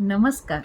नमस्कार.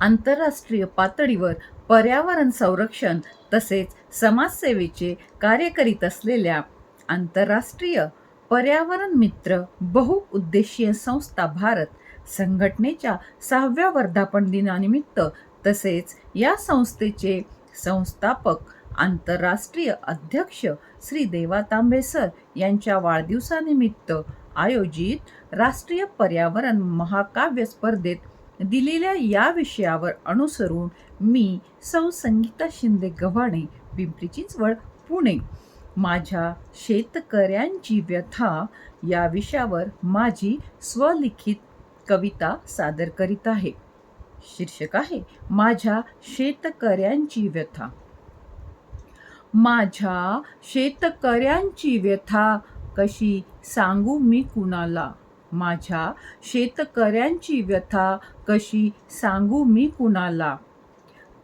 आंतरराष्ट्रीय पातळीवर पर्यावरण संरक्षण तसेच समाजसेवेचे कार्य करीत असलेल्या आंतरराष्ट्रीय पर्यावरण मित्र बहुउद्देशीय संस्था भारत संघटनेच्या सहाव्या वर्धापन दिनानिमित्त तसेच या संस्थेचे संस्थापक आंतरराष्ट्रीय अध्यक्ष श्री देवा तांबेसर यांच्या वाढदिवसानिमित्त आयोजित राष्ट्रीय पर्यावरण महाकाव्य स्पर्धेत दिलेल्या या विषयावर अनुसरून मी सौ संगीता शिंदे गव्हाणे पिंपरी चिंचवड पुणे. माझ्या शेतकऱ्यांची व्यथा या विषयावर माझी स्वलिखित कविता सादर करीत आहे. शीर्षक आहे माझ्या शेतकऱ्यांची व्यथा. माझ्या शेतकऱ्यांची व्यथा कशी सांगू मी कुणाला? माझ्या शेतकऱ्यांची व्यथा कशी सांगू मी कुणाला?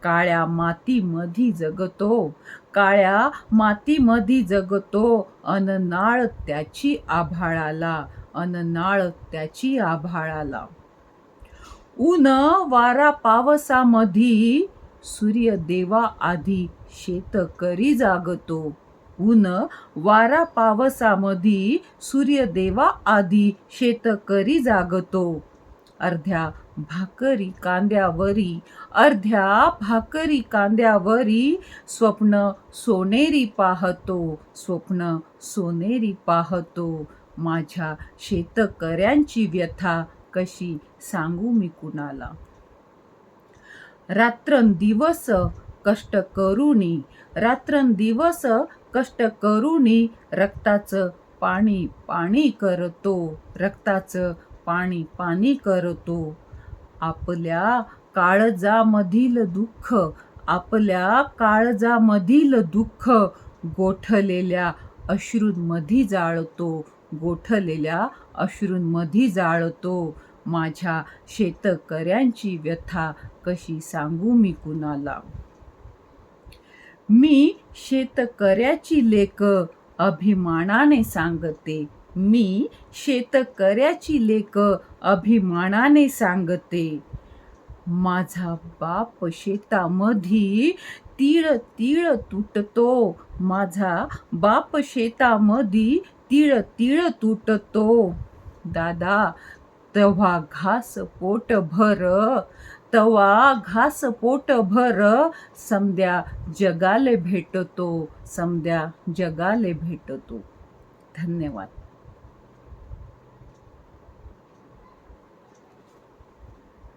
काळ्या मातीमधी जगतो काळ्या मातीमधी जगतो अननाळ त्याची आभाळाला अननाळ त्याची आभाळाला. ऊन वारा पावसामधी सूर्यदेवा आधी शेतकरी जागतो. ऊन वारा पावसामधी सूर्यदेवा आधी शेतकरी जागतो. अर्ध्या भाकरी कांद्यावरी अर्ध्या भाकरी कांद्यावरी स्वप्न सोनेरी पाहतो स्वप्न सोनेरी पाहतो. माझ्या शेतकऱ्यांची व्यथा कशी सांगू मी कुणाला? रात्रंदिवस कष्ट करूनी रात्रंदिवस कष्ट करूनी रक्ताचं पाणी पाणी करतो. रक्ताचं पाणी पाणी करतो. आपल्या काळजामधील दुःख आपल्या काळजामधील दुःख गोठलेल्या अश्रूंमधी जाळतो. गोठलेल्या अश्रूंमधी जाळतो. माझ्या शेतकऱ्यांची व्यथा कशी सांगू मी कुणाला? मी शेतकऱ्याची लेक अभिमानाने सांगते. मी शेतकऱ्याची लेक अभिमानाने सांगते. माझा बाप शेतामधी तीळ तीळ तुटतो. माझा बाप शेतामधी तीळ तीळ तुटतो. दादा तेव्हा घास पोट भर तवा घास पोटभर. समद्या जगाले भेटतो समद्या जगाले भेटतो. धन्यवाद.